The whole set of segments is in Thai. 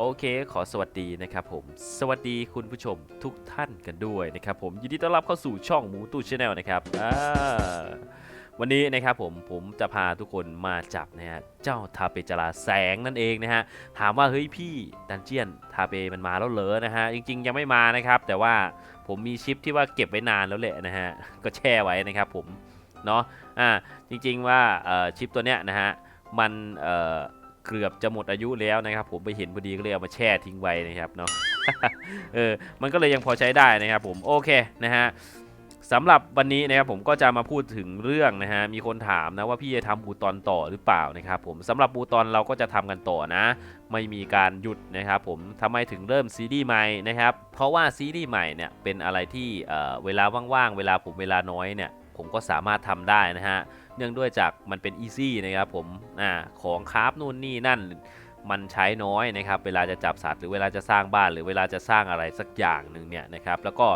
โอเค ขอสวัสดีนะครับผม สวัสดีคุณผู้ชมทุกท่านกันด้วยนะครับผมยินดีต้อนรับเข้าสู่ช่องหมูตู้ชาแนลนะครับวันนี้นะครับผมผมจะพาทุกคนมาจับนะฮะเจ้าทาเปจราแสงนั่นเองนะฮะถามว่าเฮ้ยพี่ดันเจียนทาเปมันมาแล้วเหรอนะฮะจริงๆยังไม่มานะครับ แต่ว่าผมมีชิปที่ว่าเก็บไว้นานแล้วแหละนะฮะก็แช่ไว้นะครับผมเนาะอ่าจริงๆว่าชิปตัวเนี้ยนะฮะมันเอ่อ เกือบจะหมดอายุแล้วนะครับ ผมไปเห็นพอดีก็เลยเอามาแช่ทิ้งไว้นะครับเนาะเออมันก็เลยยังพอใช้ได้นะครับ ผมโอเคนะฮะสำหรับวันนี้นะครับผมก็จะมาพูดถึงเรื่องนะฮะมีคนถามนะว่าพี่จะทำบูตอนต่อหรือเปล่านะครับผมสำหรับบูตอนเราก็จะทำกันต่อนะ ไม่มีการหยุดนะครับผมทำไมถึงเริ่มซีรีส์ใหม่นะครับเพราะว่าซีรีส์ใหม่เนี่ยเป็นอะไรที่เเวลาว่างๆเวลาผมเวลาน้อยเนี่ยผมก็สามารถทำได้นะฮะ เนื่องด้วยจากมันเป็นอีซี่นะครับผมอ่าของคราฟนู่นนี่นั่นมันใช้น้อยนะครับ เวลาจะจับสัตว์หรือเวลาจะสร้างบ้านหรือเวลาจะสร้างอะไรสักอย่างหนึ่งเนี่ยนะครับ แล้วก็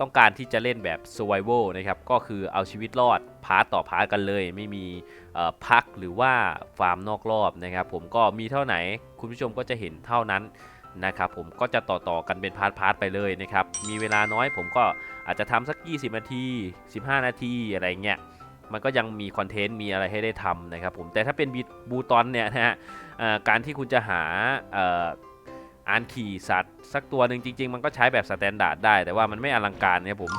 ต้องการที่จะเล่นแบบ survival นะครับ ก็คือเอาชีวิตรอดพาร์ตต่อพาร์ตกันเลย ไม่มีพักหรือว่าฟาร์มนอกรอบนะครับ ผมก็มีเท่าไหนคุณผู้ชมก็จะเห็นเท่านั้นนะครับผมก็จะต่อต่อกันเป็นพาร์ทพาร์ตไปเลยนะครับ มีเวลาน้อยผมก็อาจจะทำสัก 20 นาที 15 นาทีอะไรเงี้ย มันก็ยังมีคอนเทนต์มีอะไรให้ได้ทำนะครับผมแต่ถ้าเป็นบูตอนเนี่ยนะฮะการที่คุณจะหาอ่านขี่สัตว์สักตัวหนึ่งจริง ๆ มันก็ใช้แบบสแตนดาร์ดได้ แต่ว่ามันไม่อลังการเนี่ยผม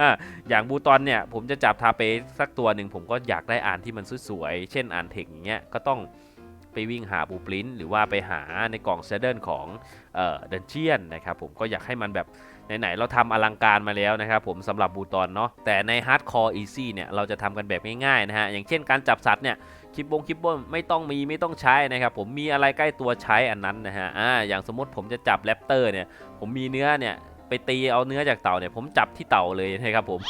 ออย่างบูตอนเนี่ยผมจะจับทาเปสักตัวหนึ่งผมก็อยากได้อ่านที่มันสวยๆเช่นอ่านเทคอย่างเงี้ยก็ต้อง ไปวิ่งหาบูปรินหรือว่าไปหาในกล่องเซเดิลของเอ่อดันเจียนนะครับผมก็อยากให้มันแบบไหนๆเราทำอลังการมาแล้วนะครับผมสำหรับบูตอนเนาะแต่ใน Hardcore Easy เนี่ยเราจะทำกันแบบง่ายๆนะฮะอย่างเช่นการจับสัตว์เนี่ยคลิปบงคลิปบนไม่ต้องมีไม่ต้องใช้นะครับผมมีอะไรใกล้ตัวใช้อันนั้นนะฮะอ่าอย่างสมมติผมจะจับแรปเตอร์เนี่ยผมมีเนื้อเนี่ย ไปตีเอาเนื้อจากเต่าเนี่ยผมจับที่เต่าเลยนะครับผม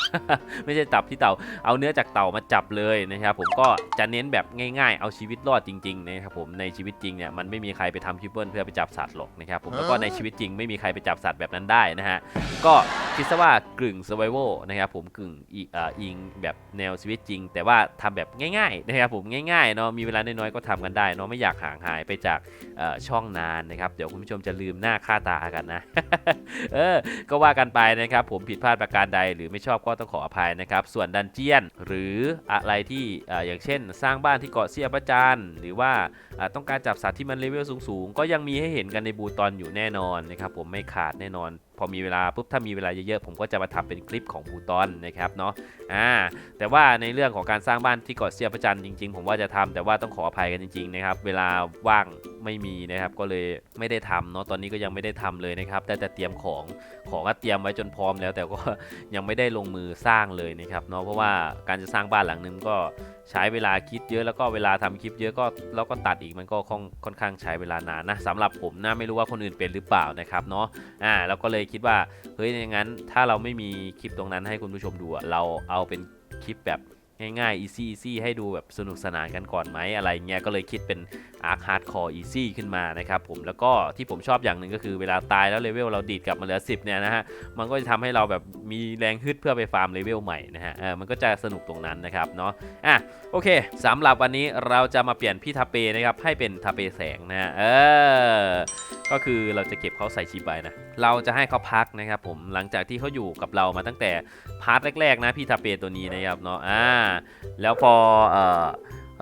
ไม่ใช่จับที่เต่า เอาเนื้อจากเต่ามาจับเลยนะครับผมก็จะเน้นแบบง่ายๆ เอาชีวิตรอดจริงๆนะครับผมในชีวิตจริงเนี่ยมันไม่มีใครไปทำคลิปเปิลเพื่อไปจับสัตว์หรอกนะครับผมแล้วก็ในชีวิตจริงไม่มีใครไปจับสัตว์แบบนั้นได้นะฮะก็คิดซะว่ากึ่ง survival นะครับผมกึ่งอีเอ่ออิงแบบแนวชีวิตจริง แต่ว่าทำแบบง่ายๆนะครับผมง่ายๆเนาะมีเวลาน้อยๆก็ทำกันได้เนาะไม่อยากห่างหายไปจากเอ่อช่องนานนะครับเดี๋ยวคุณผู้ชมจะลืมหน้าค่าตากันนะเออก็ว่ากันไปนะครับ ผมผิดพลาดประการใด หรือไม่ชอบก็ต้องขออภัยนะครับ ส่วนดันเจียนหรืออะไรที่อย่างเช่น สร้างบ้านที่เกาะเสียประจานหรือว่าอ่าต้องการจับสัตว์ที่มันเลเวลสูงๆ ก็ยังมีให้เห็นกันในบูตอนอยู่แน่นอนนะครับผมไม่ขาดแน่นอน พอมีเวลาปุ๊บถ้ามีเวลาเยอะๆผมก็จะมาทำเป็นคลิปของบูตอนนะครับเนาะอ่าแต่ว่าในเรื่องของการสร้างบ้านที่เกาะเสียประจันจริง ๆ ผมว่าจะทำแต่ว่าต้องขออภัยกันจริงๆนะครับเวลาว่างไม่มีนะครับก็เลยไม่ได้ทำเนาะตอนนี้ก็ยังไม่ได้ทำเลยนะครับแต่แต่เตรียมของของก็เตรียมไว้จนพร้อมแล้ว แต่ก็ยังไม่ได้ลงมือสร้างเลยนะครับเนาะเพราะว่าการจะสร้างบ้านหลังนึงก็ใช้เวลาคิดเยอะแล้วก็เวลาทำคลิปเยอะก็แล้วก็ตัดอีกมันก็ค่อนค่อนข้างใช้เวลานานนะสำหรับผมนะไม่รู้ว่าคนอื่นเป็นหรือเปล่านะครับเนาะอ่าเราก็เลยคิดว่าเฮ้ยอย่างนั้นถ้าเราไม่มีคลิปตรงนั้นให้คุณผู้ชมดูเราเอาเป็นคลิปแบบ ง่ายๆ easy easy ให้ดูแบบสนุกสนานกันก่อนไหมอะไรเงี้ยก็เลยคิดเป็น Arc Hardcore Easy ขึ้นมานะครับผมแล้วก็ที่ผมชอบอย่างหนึ่งก็คือเวลาตายแล้วเลเวลเราดีดกลับมาเหลือ 10เนี่ยนะฮะมันก็จะทำให้เราแบบมีแรงฮึดเพื่อไปฟาร์มเลเวลใหม่นะฮะเออมันก็จะสนุกตรงนั้นนะครับเนาะอะโอเคสำหรับวันนี้เราจะมาเปลี่ยนพี่ทาเปนะครับให้เป็นทาเปแสงนะฮะเออก็คือเราจะเก็บเขาใส่ชีบไปนะเราจะให้เขาพักนะครับผมหลังจากที่เขาอยู่กับเรามาตั้งแต่พาร์ทแรกๆนะพี่ทาเปตัวนี้นะครับเนาะอ่าแล้วพอเออ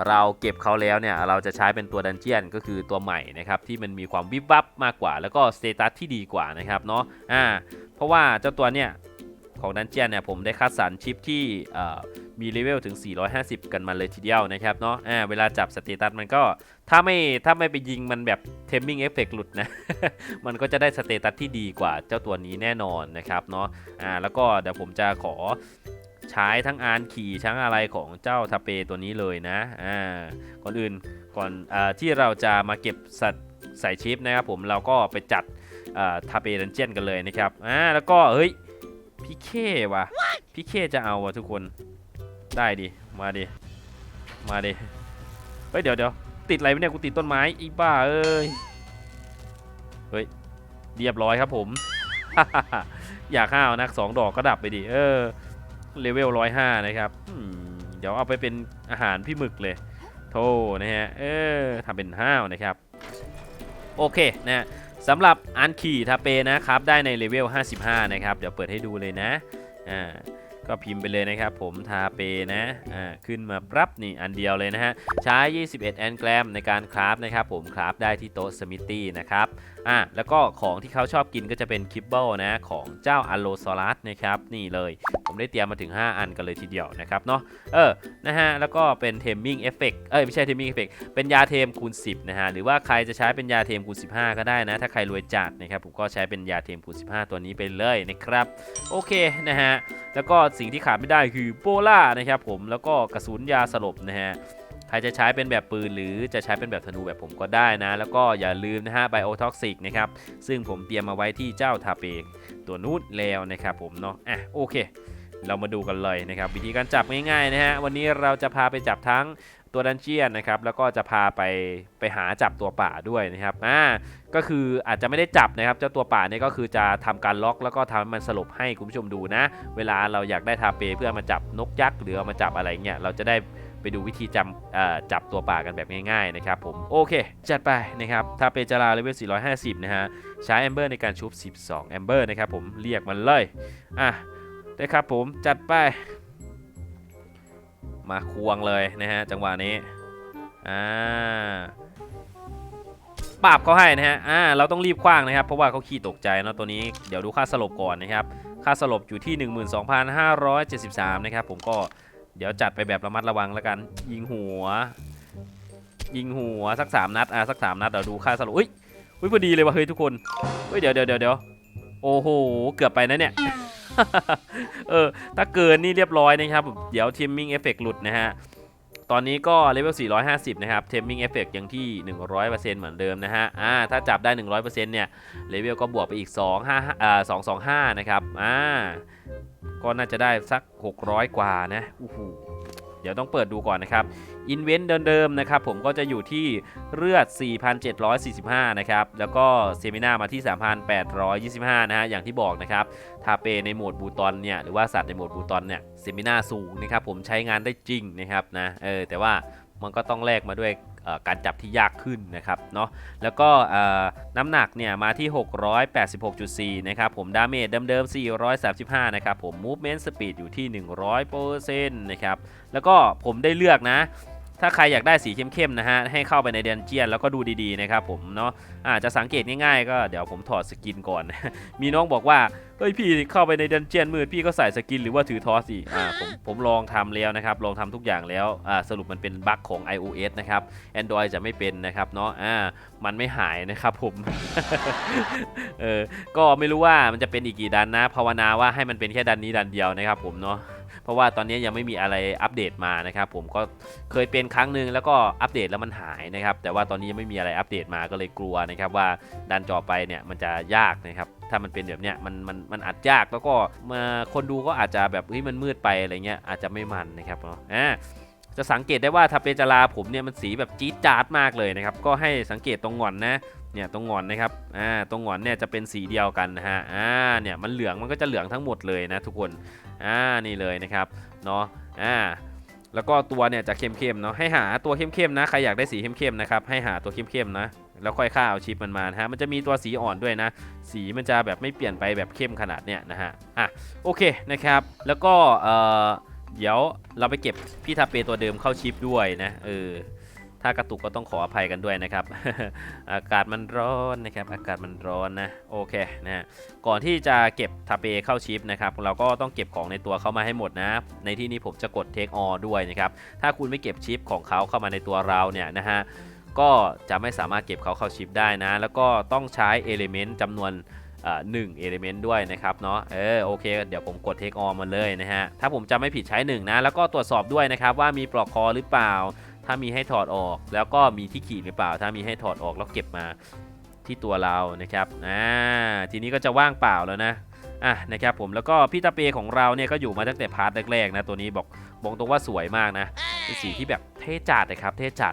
เราเก็บเขาแล้วเนี่ยเราจะใช้เป็นตัวดันเจียนก็คือตัวใหม่นะครับที่มันมีความวิบวับมากกว่า แล้วก็สเตตัสที่ดีกว่านะครับเนาะอ่าเพราะว่าเจ้าตัวเนี่ยของดันเจียนเนี่ยผมได้คัดสรรชิปที่มีเลเวลถึง 450 กันมาเลยทีเดียวนะครับเนาะอ่าเวลาจับสเตตัสมันก็ถ้าไม่ถ้าไม่ไปยิงมันแบบเทมมิ่งเอฟเฟกหลุดนะ มันก็จะได้สเตตัสที่ดีกว่าเจ้าตัวนี้แน่นอนนะครับเนาะอ่าแล้วก็เดี๋ยวผมจะขอ ใช้ทั้งอานขี่ทั้งอะไรของเจ้าทาเปตัวนี้เลยนะอ่าก่อนอื่นก่อนอที่เราจะมาเก็บสัตว์ใส่ชิปนะครับผมเราก็ไปจัดทาเปดันเจียนกันเลยนะครับอ่าแล้วก็เฮ้ยพี่เควะพี่เคจะเอาวะทุกคนได้ดิมาดิมาดิเฮ้ยเดี๋ยวเดี๋ยวติดอะไรไม่เนี่ยกูติดต้นไม้อีบ้าเอ้ยเฮ้ยเรียบร้อยครับผม อยากห้าวนักสองดอกก็ดับไปดิเออ เลเวลร้อยห้านะครับเดี๋ยวเอาไปเป็นอาหารพี่หมึกเลย โทนะฮะ เออทำเป็นห้าวนะครับ โอเคนะสำหรับอันขี่ทาเปนะครับ ได้ในเลเวล 55 นะครับ เดี๋ยวเปิดให้ดูเลยนะ อ่าก็พิมพ์ไปเลยนะครับผมทาเปนะ อ่า ขึ้นมาปรับนี่อันเดียวเลยนะฮะ ใช้ 21 แอนแกรมในการคราฟนะครับผม คราฟได้ที่โต๊ะสมิตี้นะครับอะแล้วก็ของที่เขาชอบกินก็จะเป็นคิบเบิลนะของเจ้าอโลซอรัสนะครับนี่เลยผมได้เตรียมมาถึง 5 อันกันเลยทีเดียวนะครับเนาะเออนะฮะแล้วก็เป็นเทมมิ่งเอฟเฟกเอ้ยไม่ใช่เทมมิ่งเอฟเฟกเป็นยาเทมคูณ 10นะฮะหรือว่าใครจะใช้เป็นยาเทมคูณ 15 ก็ได้นะ ถ้าใครรวยจัดนะครับผมก็ใช้เป็นยาเทมคูณ 15 ตัวนี้ไปเลยนะครับโอเคนะฮะแล้วก็สิ่งที่ขาดไม่ได้คือโปล่านะครับผมแล้วก็กระสุนยาสลบนะฮะ ใครจะใช้เป็นแบบปืนหรือจะใช้เป็นแบบธนูแบบผมก็ได้นะ แล้วก็อย่าลืมนะฮะไบโอท็อกซิกนะครับ ซึ่งผมเตรียมมาไว้ที่เจ้าทาเปกตัวนู้นแล้วนะครับผมเนาะอะโอเค เรามาดูกันเลยนะครับวิธีการจับง่ายๆนะฮะวันนี้เราจะพาไปจับทั้งตัวดันเจียนนะครับแล้วก็จะพาไปไปหาจับตัวป่าด้วยนะครับอ่าก็คืออาจจะไม่ได้จับนะครับเจ้าตัวป่าเนี่ยก็คือจะทำการล็อกแล้วก็ทำให้มันสลบให้คุณผู้ชมดูนะ เวลาเราอยากได้ทาเปเพื่อมาจับนกยักษ์หรือเอามาจับอะไรเงี้ยเราจะได้ ไปดูวิธีจำจับตัวป่ากันแบบง่ายๆนะครับผมโอเค จัดไปนะครับถ้าเปจาราเลเวล 450 นะฮะ ใช้แอมเบอร์ในการชุบ 12 แอมเบอร์นะครับผมเรียกมันเลย อะนะครับผมจัดไป มาควงเลยนะฮะ จังหวะนี้ อ่าปราบเขาให้นะฮะ อ่า เราต้องรีบคว้างนะครับ เพราะว่าเขาขี้ตกใจเนาะตัวนี้ เดี๋ยวดูค่าสลบก่อนนะครับ ค่าสลบอยู่ที่ 12,573 นะครับ ผมก็ เดี๋ยวจัดไปแบบระมัดระวังแล้วกัน ยิงหัว ยิงหัวสักสามนัดอะสักสามนัดเดี๋ยวดูค่าสรุปอุ้ยอุ้ยพอดีเลยว่ะเฮ้ยทุกคนเฮ้ยเดี๋ยวเดี๋ยวเดี๋ยวโอ้โหเกือบไปนะเนี่ยเออถ้าเกินนี่เรียบร้อยนะครับ เดี๋ยวทีมมิ่งเอฟเฟกหลุดนะฮะตอนนี้ก็เลเวล 450 นะครับ เทมมิ่งเอฟเฟกยังที่ 100%เหมือนเดิมนะฮะ อ่า ถ้าจับได้ 100%เนี่ย เลเวลก็บวกไปอีก 2 5อ่า225 นะครับ อ่า ก็น่าจะได้สัก 600 กว่านะโอู้หูเดี๋ยวต้องเปิดดูก่อนนะครับอินเวนต์เดิมๆนะครับผมก็จะอยู่ที่เลือด 4,745 นะครับ แล้วก็เซมินามาที่ 3,825 นะฮะ อย่างที่บอกนะครับ ทาเปในโหมดบูตอนเนี่ย หรือว่าสัตว์ในโหมดบูตอนเนี่ย เซมินาสูงนะครับ ผมใช้งานได้จริงนะครับนะ เออ แต่ว่ามันก็ต้องแลกมาด้วย การจับที่ยากขึ้นนะครับเนาะแล้วก็น้ำหนักเนี่ยมาที่ 686.4 นะครับผมดาเมจเดิมๆ 435 นะครับผม Movement Speed อยู่ที่ 100%นะครับแล้วก็ผมได้เลือกนะ ถ้าใครอยากได้สีเข้มๆนะฮะให้เข้าไปในเดนเจียนแล้วก็ดูดีๆนะครับผมเนาะอาจจะสังเกตง่ายๆก็เดี๋ยวผมถอดสกินก่อน มีน้องบอกว่าเฮ้ยพี่เข้าไปในเดนเจียนมืดพี่ก็ใส่สกินหรือว่าถือทอสิอ่าผมผมลองทำแล้วนะครับลองทำทุกอย่างแล้วอ่าสรุปมันเป็นบั๊กของ iOS นะครับ Android จะไม่เป็นนะครับเนาะอ่ามันไม่หายนะครับผมเออก็ไม่รู้ว่ามันจะเป็นอีกกี่ดันนะภาวนาว่าให้มันเป็นแค่ดันนี้ดันเดียวนะครับผมเนาะ ราะว่าตอนนี้ยังไม่มีอะไรอัปเดตมานะครับผมก็เคยเป็นครั้งหนึ่งแล้วก็อัปเดตแล้วมันหายนะครับแต่ว่าตอนนี้ยังไม่มีอะไรอัปเดตมาก็เลยกลัวนะครับว่าดันจอไปเนี่ยมันจะยากนะครับถ้ามันเป็นแบบเนี้ยมันมันมันอาจยากแล้วก็มาคนดูก็อาจจะแบบเฮ้ยมันมืดไปอะไรเงี้ยอาจจะไม่มันนะครับเนาะอ่าจะสังเกตได้ว่าถ้าเป็นจราผมเนี่ยมันสีแบบจี๊ดจ๊าดมากเลยนะครับก็ให้สังเกตตรงงอนนะเนี่ยตรงงอนนะครับ อ่า ตรงงอนเนี่ยจะเป็นสีเดียวกันนะฮะ อ่า เนี่ยมันเหลืองมันก็จะเหลืองทั้งหมดเลยนะทุกคน อ่านี่เลยนะครับเนาะอ่าแล้วก็ตัวเนี่ยจะเข้มๆเนาะให้หาตัวเข้มๆนะใครอยากได้สีเข้มๆนะครับให้หาตัวเข้มๆนะแล้วค่อยค่าเอาชิปมันมานะฮะมันจะมีตัวสีอ่อนด้วยนะ สีมันจะแบบไม่เปลี่ยนไปแบบเข้มขนาดเนี้ยนะฮะอะโอเคนะครับแล้วก็เอ่อเดี๋ยวเราไปเก็บพี่ทาเปตัวเดิมเข้าชิปด้วยนะเออ ถ้ากระตุกก็ต้องขออภัยกันด้วยนะครับ อากาศมันร้อนนะครับ อากาศมันร้อนนะโอเคนะก่อนที่จะเก็บทาเปเข้าชิปนะครับ เราก็ต้องเก็บของในตัวเข้ามาให้หมดนะ ในที่นี้ผมจะกด Take All ด้วยนะครับ ถ้าคุณไม่เก็บชิปของเขาเข้ามาในตัวเราเนี่ยนะฮะก็จะไม่สามารถเก็บเขาเข้าชิปได้นะ แล้วก็ต้องใช้เอลิเมนต์จำนวนหนึ่งเอลิเมนต์ด้วยนะครับเนาะเออโอเค เดี๋ยวผมกด Take All มาเลยนะฮะ ถ้าผมจำไม่ผิดใช้ 1 นะ แล้วก็ตรวจสอบด้วยนะครับว่ามีปลอกคอหรือเปล่า ถ้ามีให้ถอดออก แล้วก็มีที่ขีดหรือเปล่า ถ้ามีให้ถอดออกแล้วเก็บมาที่ตัวเรานะครับอ่าทีนี้ก็จะว่างเปล่าแล้วนะอะนะครับผมแล้วก็พี่ตาเปของเราเนี่ยก็อยู่มาตั้งแต่พาร์ทแรกๆนะตัวนี้บอกบอกตรงว่าสวยมากนะเป็นสีที่แบบเท่จัดนะครับเท่จัด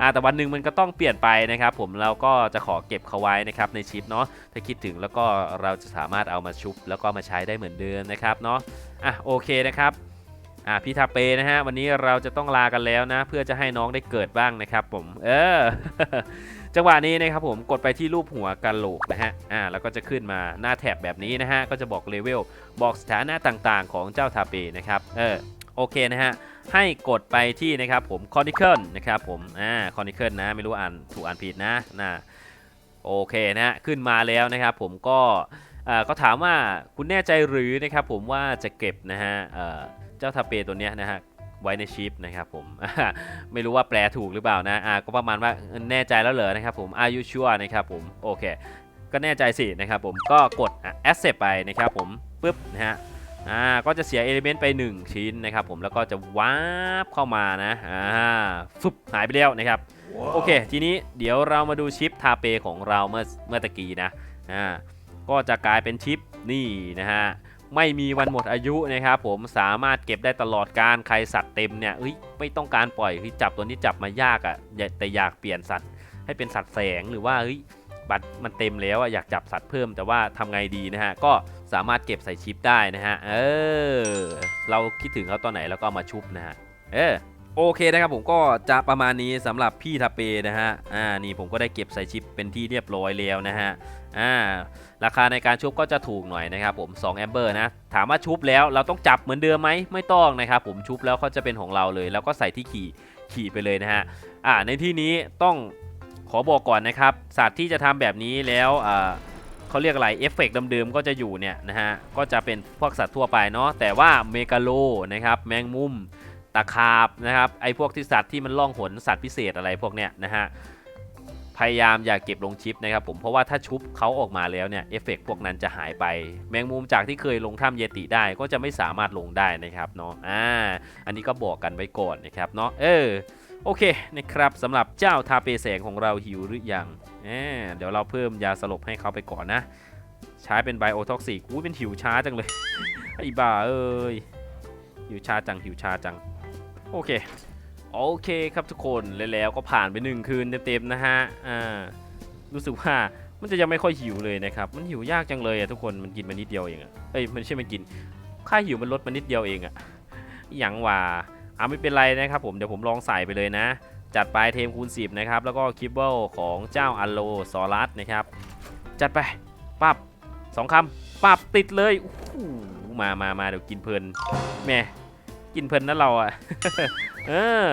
อ่าแต่วันหนึ่งมันก็ต้องเปลี่ยนไปนะครับ ผมเราก็จะขอเก็บเขาไว้นะครับในชิปเนาะถ้าคิดถึงแล้วก็เราจะสามารถเอามาชุบ แล้วก็มาใช้ได้เหมือนเดิมนะครับเนาะอะโอเคนะครับ อะพี่ทาเปนะฮะวันนี้เราจะต้องลากันแล้วนะ เพื่อจะให้น้องได้เกิดบ้างนะครับผม เออ จังหวะนี้นะครับผมกดไปที่รูปหัวกะโหลกนะฮะอ่าแล้วก็จะขึ้นมาหน้าแถบแบบนี้นะฮะก็จะบอกเลเวลบอกสถานะต่างๆ ของเจ้าทาเปนะครับเออโอเคนะฮะให้กดไปที่นะครับผมคอนิเคิลนะครับผมอ่าคอนิเคิลนะไม่รู้อ่านถูกอ่านผิดนะนะโอเคนะฮะขึ้นมาแล้วนะครับผมก็อ่าก็ถามว่าคุณแน่ใจหรือนะครับผมว่าจะเก็บนะฮะเอ่อ จ้าทาเปตัวเนี้ยนะฮะไว้ในชิปนะครับผม ไม่รู้ว่าแปลถูกหรือเปล่านะอ่าก็ประมาณว่าแน่ใจแล้วเหรอนะครับผม are you sure นะครับผมโอเค ก็แน่ใจสินะครับผมก็กดอะ accept ไปนะครับผมปุ๊บนะฮะอ่าก็จะเสีย element ไป 1 ชิ้นนะครับผมแล้วก็จะวาร์ปเข้ามานะอ่าฟึบหายไปแล้วนะครับโอเค ทีนี้เดี๋ยวเรามาดูชิปทาเปของเราเมื่อเมื่อตะกี้นะอ่าก็จะกลายเป็นชิปนี่นะฮะ ไม่มีวันหมดอายุนะครับผมสามารถเก็บได้ตลอดการใครสัตว์เต็มเนี่ยเอ้ยไม่ต้องการปล่อยคือจับตัวนี้จับมายากอะ่ะแต่อยากเปลี่ยนสัตว์ให้เป็นสัตว์แสงหรือว่าเฮ้ยบัตรมันเต็มแล้วอะอยากจับสัตว์เพิ่มแต่ว่าทำไงดีนะฮะก็สามารถเก็บใส่ชิปได้นะฮะเออเราคิดถึงเขาตอนไหนแล้วก็เอามาชุบนะฮะเออ โอเคนะครับผมก็จะประมาณนี้สำหรับพี่ทาเปนะฮะ อ่า นี่ผมก็ได้เก็บใส่ชิปเป็นที่เรียบร้อยแล้วนะฮะ อ่า ราคาในการชุบก็จะถูกหน่อยนะครับผม2แอมเบอร์นะ ถามว่าชุบแล้วเราต้องจับเหมือนเดิมไหมไม่ต้องนะครับผมชุบแล้วเขาจะเป็นของเราเลย แล้วก็ใส่ที่ขี่ขี่ไปเลยนะฮะ อ่า ในที่นี้ต้องขอบอกก่อนนะครับสัตว์ที่จะทำแบบนี้แล้วอ่าเขาเรียกอะไรเอฟเฟกต์เดิมๆก็จะอยู่เนี่ยนะฮะ ก็จะเป็นพวกสัตว์ทั่วไปเนาะแต่ว่าเมกาโลนะครับแมงมุม ตะขาบนะครับไอ้พวกที่สัตว์ที่มันล่องหนสัตว์พิเศษอะไรพวกเนี้ยนะฮะพยายามอย่าเก็บลงชิปนะครับผมเพราะว่าถ้าชุบเขาออกมาแล้วเนี่ยเอฟเฟกต์พวกนั้นจะหายไป แมงมุมจากที่เคยลงถ้ำเยติได้ก็จะไม่สามารถลงได้นะครับเนาะอ่าอันนี้ก็บอกกันไว้ก่อนนะครับเนาะเออโอเคนะครับสำหรับเจ้าทาเปแสงของเราหิวหรือยังเอเดี๋ยวเราเพิ่มยาสลบให้เขาไปก่อนนะ ใช้เป็นไบโอท็อกซิกอุ้ยเป็นหิวช้าจังเลยไอ้บ้าเอ้ยหิวช้าจังหิวช้าจัง โอเค โอเคครับทุกคนแล้วก็ผ่านไปหนึ่งคืนเต็มๆนะฮะ อ่า รู้สึกว่ามันจะยังไม่ค่อยหิวเลยนะครับ มันหิวยากจังเลยอะทุกคน มันกินมานิดเดียวเองอะเอ้ย มันไม่ใช่มันกิน ค่าหิวมันลดมานิดเดียวเองอะอย่างว่าอ่าไม่เป็นไรนะครับผม เดี๋ยวผมลองใส่ไปเลยนะ จัดไปเทมคูณ 10 นะครับ แล้วก็คิบเบิลของเจ้าอัลโลซอรัสนะครับ จัดไป ปับสองคำปับติดเลยโอ้โหมามามาเดี๋ยวกินเพลินแม่ กินเพลินนะเราอะเออ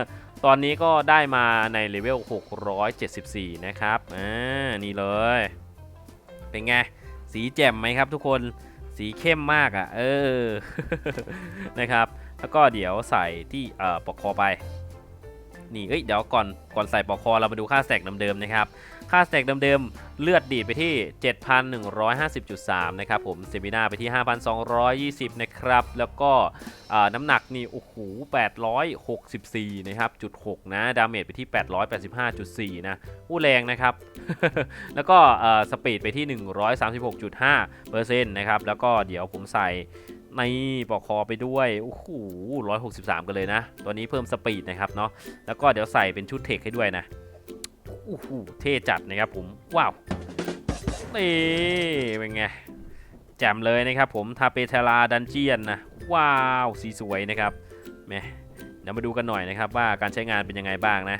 ตอนนี้ก็ได้มาในเลเวล 674 นะครับ อ่า นี่เลย เป็นไง สีแจ่มไหมครับทุกคน สีเข้มมากอะ่ะ เออ นะครับ แล้วก็เดี๋ยวใส่ที่เอ่อปลอกคอไป นี่ เอ้ย เดี๋ยวก่อน ก่อนใส่ปลอกคอเรามาดูค่าสแต็กเดิมๆนะครับ ค่าสแต็กเดิมๆ เลือดดีดไปที่ 7,150.3 นะครับผมเซมินาไปที่ 5,220 นะครับ แล้วก็น้ำหนักนี่ โอ้โห 864 นะครับจุด6นะดาเมจไปที่ 885.4 นะอู้แรงนะครับ แล้วก็สปีดไปที่ 136.5%นต์นะครับ แล้วก็เดี๋ยวผมใส่ในปอกคอไปด้วย โอ้โห163 กันเลยนะ ตัวนี้เพิ่มสปีดนะครับเนาะ แล้วก็เดี๋ยวใส่เป็นชุดเทคให้ด้วยนะ อ้โหเท่จัดนะครับผม ว้าว นี่เป็นไง แจ่มเลยนะครับผม ทาเปเทลาดันเจียนนะ ว้าว สีสวยนะครับแมเดี๋ยวมาดูกันหน่อยนะครับว่าการใช้งานเป็นยังไงบ้างนะ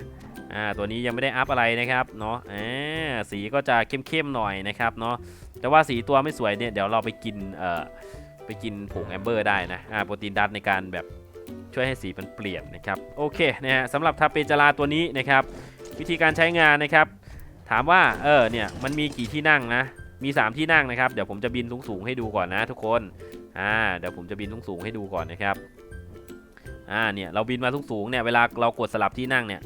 อ่า ตัวนี้ยังไม่ได้อัพอะไรนะครับเนาะ อ่า สีก็จะเข้มๆหน่อยนะครับเนาะ แต่ว่าสีตัวไม่สวยเนี่ยเดี๋ยวเราไปกิน เอ่อ ไปกินผงแอมเบอร์ได้นะ อ่า โปรตีนดัตในการแบบช่วยให้สีมันเปลี่ยนนะครับ โอเคนะฮะสำหรับทาเปจาราตัวนี้นะครับ วิธีการใช้งานนะครับ ถามว่าเออเนี่ยมันมีกี่ที่นั่งนะมี 3 ที่นั่งนะครับ เดี๋ยวผมจะบินสูงๆให้ดูก่อนนะทุกคนอ่าเดี๋ยวผมจะบินสูงๆให้ดูก่อนนะครับอ่าเนี่ยเราบินมาสูงๆเนี่ยเวลาเรากดสลับที่นั่งเนี่ย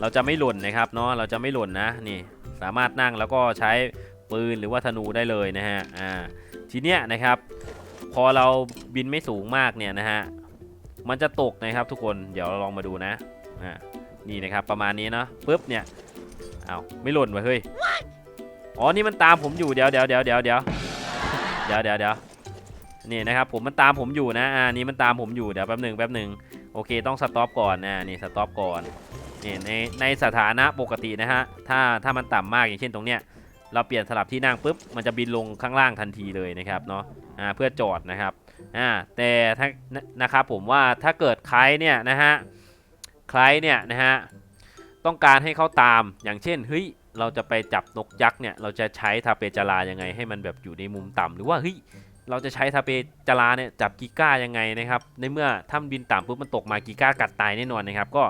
เราจะไม่หล่นนะครับเนาะเราจะไม่หล่นนะนี่สามารถนั่งแล้วก็ใช้ปืนหรือว่าธนูได้เลยนะฮะอ่าทีเนี้ยนะครับ พอเราบินไม่สูงมากเนี่ยนะฮะมันจะตกนะครับทุกคนเดี๋ยวเราลองมาดูนะอ่า นี่นะครับประมาณนี้เนาะปุ๊บเนี่ยเอาวไม่หล่นวะเฮ้ยอ๋อนี่มันตามผมอยู่เดี๋ยวเดี๋ยวเดี๋ยวเดี๋ยวเดี๋ยวเดี๋ยวเดี๋ยวเดี๋ยวนี่นะครับผมมันตามผมอยู่นะอ่านี่มันตามผมอยู่เดี๋ยวแป๊บหนึ่งแป๊บหนึ่งโอเคต้องสต็อปก่อนนะนี่สต็อปก่อนนี่ในในสถานะปกตินะฮะถ้าถ้ามันต่ำมากอย่างเช่นตรงเนี้ยเราเปลี่ยนสลับที่นั่งปุ๊บมันจะบินลงข้างล่างทันทีเลยนะครับเนาะอ่าเพื่อจอดนะครับอ่าแต่ถ้านะครับผมว่าถ้าเกิดใครเนี่ยนะฮะ ใครเนี่ยนะฮะต้องการให้เขาตามอย่างเช่นเฮ้ยเราจะไปจับนกยักษ์เนี่ยเราจะใช้ทาเปจารายังไงให้มันแบบอยู่ในมุมต่ำหรือว่าเฮ้ยเราจะใช้ทาเปจาราเนี่ยจับกีก้ายังไงนะครับในเมื่อถ้ามันบินต่ำปุ๊บมันตกมากีก้ากัดตายแน่นอนนะครับก็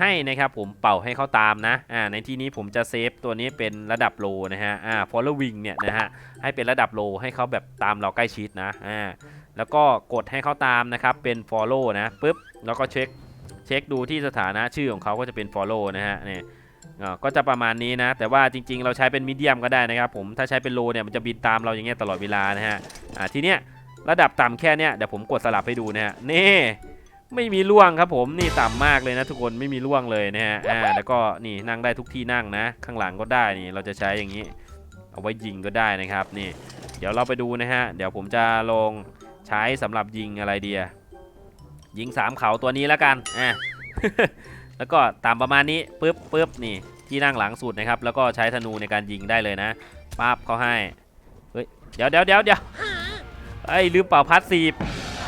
ให้นะครับผมเป่าให้เขาตามนะอ่าในที่นี้ผมจะเซฟตัวนี้เป็นระดับโลนะฮะอ่า following เนี่ยนะฮะให้เป็นระดับโลให้เขาแบบตามเราใกล้ชิดนะอ่าแล้วก็กดให้เขาตามนะครับเป็น follow นะปุ๊บแล้วก็เช็ค เช็คดูที่สถานะชื่อของเขาก็จะเป็น follow นะฮะเนี่ยก็จะประมาณนี้นะ แต่ว่าจริง ๆ เราใช้เป็น medium ก็ได้นะครับผมถ้าใช้เป็น low เนี่ยมันจะบินตามเราอย่างเงี้ยตลอดเวลานะฮะอ่าทีเนี้ยระดับต่ำแค่เนี้ยเดี๋ยวผมกดสลับให้ดูนะฮะนี่ไม่มีล่วงครับผมนี่ต่ำมากเลยนะทุกคนไม่มีล่วงเลยนะฮะอ่าแล้วก็นี่นั่งได้ทุกที่นั่งนะ ข้างหลังก็ได้นี่เราจะใช้อย่างนี้ เอาไว้ยิงก็ได้นะครับนี่ เดี๋ยวเราไปดูนะฮะเดี๋ยวผมจะลองใช้สำหรับยิงอะไรเดีย ยิงสามเขาตัวนี้แล้วกันอะแล้วก็ตามประมาณนี้ปึ๊บปึ๊บนี่ที่นั่งหลังสุดนะครับ แล้วก็ใช้ธนูในการยิงได้เลยนะปั๊บเขาให้เฮ้ยเดี๋ยวเดี๋ยวเดี๋ยวเดี๋ยวไอ้ลืมเป่าพัดซีบ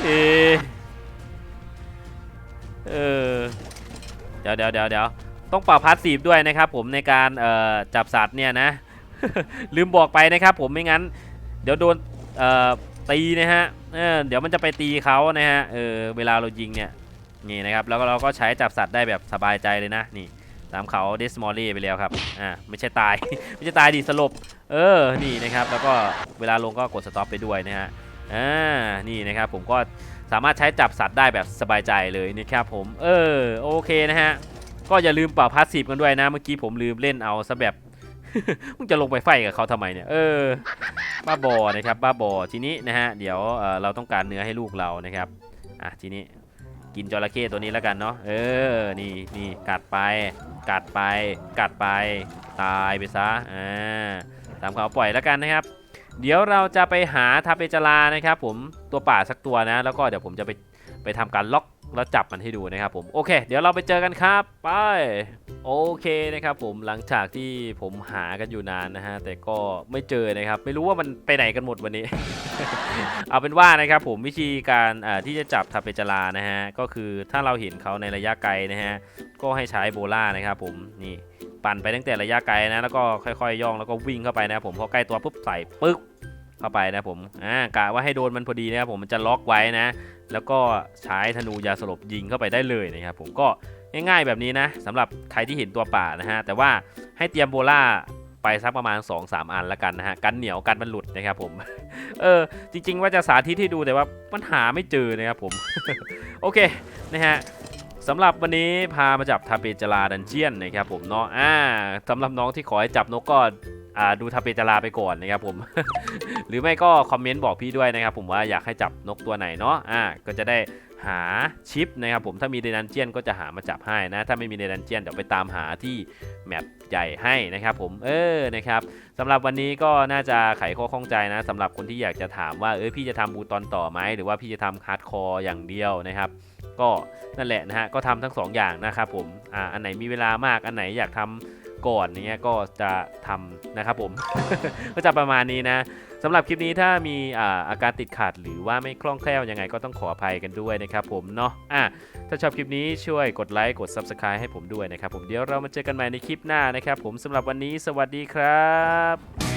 เออเออเดี๋ยวเดี๋ยวเดี๋ยวเดี๋ยวต้องเป่าพัดซีบด้วยนะครับ ผมในการเอ่อจับสัตว์เนี่ยนะ ลืมบอกไปนะครับ ผมไม่งั้น เดี๋ยวโดนเอ่อ ตีนะฮะเออเดี๋ยวมันจะไปตีเขานะฮะเออเวลาเรายิงเนี่ยนี่นะครับแล้วก็เราก็ใช้จับสัตว์ได้แบบสบายใจเลยนะนี่ตามเขาเดสมอลลี่ไปแล้วครับอ่าไม่ใช่ตาย ไม่ใช่ตายดิสลบเออนี่นะครับแล้วก็เวลาลงก็กดสต็อปไปด้วยนะฮะอ่านี่นะครับผมก็สามารถใช้จับสัตว์ได้แบบสบายใจเลยนะครับผมเออโอเคนะฮะก็อย่าลืมเป่าพาสซีฟกันด้วยนะ เมื่อกี้ผมลืมเล่นเอาซะแบบ มึงจะลงไปไฟกับเขาทำไมเนี่ย เออ บ้าบอนะครับ บ้าบอ ทีนี้นะฮะ เดี๋ยวเเราต้องการเนื้อให้ลูกเรานะครับ อะ ทีนี้กินจระเข้ตัวนี้แล้วกันเนาะ เออ นี่นี่กัดไป กัดไป กัดไป ตายไปซะ อ่า ตามเขาปล่อยแล้วกันนะครับ เดี๋ยวเราจะไปหาทาเปจารานะครับผม ตัวป่าสักตัวนะ แล้วก็เดี๋ยวผมจะไปไปทำการล็อก แล้วจับมันให้ดูนะครับผมโอเค เดี๋ยวเราไปเจอกันครับไปโอเคนะครับผมหลังจากที่ผมหากันอยู่นานนะฮะแต่ก็ไม่เจอนะครับ ไม่รู้ว่ามันไปไหนกันหมดวันนี้ เอาเป็นว่านะครับผมวิธีการที่จะจับทาเปจารานะฮะก็คือถ้าเราเห็นเขาในระยะไกลนะฮะก็ให้ใช้โบล่านะครับผมนี่ปั่นไปตั้งแต่ระยะไกลนะแล้วก็ค่อยๆย่องแล้วก็วิ่งเข้าไปนะครับผมพอใกล้ตัวปุ๊บใส่ปึ๊ก เข้าไปนะผมอ่ากะว่าให้โดนมันพอดีนะครับผมมันจะล็อกไว้นะ แล้วก็ใช้ธนูยาสลบยิงเข้าไปได้เลยนะครับผมก็ง่ายๆแบบนี้นะสำหรับใครที่เห็นตัวป่านะฮะแต่ว่าให้เตรียมโบล่าไปสักประมาณ 2-3 อันละกันนะฮะกันเหนียวกันมันหลุดนะครับผม เออจริง ๆ ว่าจะสาธิตให้ดูแต่ว่ามันหาไม่เจอนะครับผม โอเคนะฮะสำหรับวันนี้พามาจับทาเปจาราดันเจียนนะครับผมเนาะอ่าสำหรับน้องที่ขอให้จับนกก็อ่า ดูทาเปจาราไปก่อนนะครับผม หรือไม่ก็คอมเมนต์บอกพี่ด้วยนะครับผมว่าอยากให้จับนกตัวไหนเนาะอ่าก็จะได้หาชิปนะครับผมถ้ามีในดันเจียนก็จะหามาจับให้นะ ถ้าไม่มีในดันเจียนเดี๋ยวไปตามหาที่แมปใหญ่ให้นะครับผมเออนะครับสำหรับวันนี้ก็น่าจะไขข้อข้องใจนะสำหรับคนที่อยากจะถามว่าเออพี่จะทำบูตอนต่อไหมหรือว่าพี่จะทำฮาร์ดคอร์อย่างเดียวนะครับก็นั่นแหละนะฮะก็ทำทั้งสองอย่างนะครับผมอ่าอันไหนมีเวลามากอันไหนอยากทำ ก่อนเนี้ยก็จะทำนะครับผม ก็จะประมาณนี้นะสำหรับคลิปนี้ถ้ามีอาอาการติดขัดหรือว่าไม่คล่องแคล่วยังไงก็ต้องขออภัยกันด้วยนะครับผมเนาะอะถ้าชอบคลิปนี้ช่วยกดไลค์กด Subscribe ให้ผมด้วยนะครับผมเดี๋ยวเรามาเจอกันใหม่ในคลิปหน้านะครับผมสำหรับวันนี้สวัสดีครับ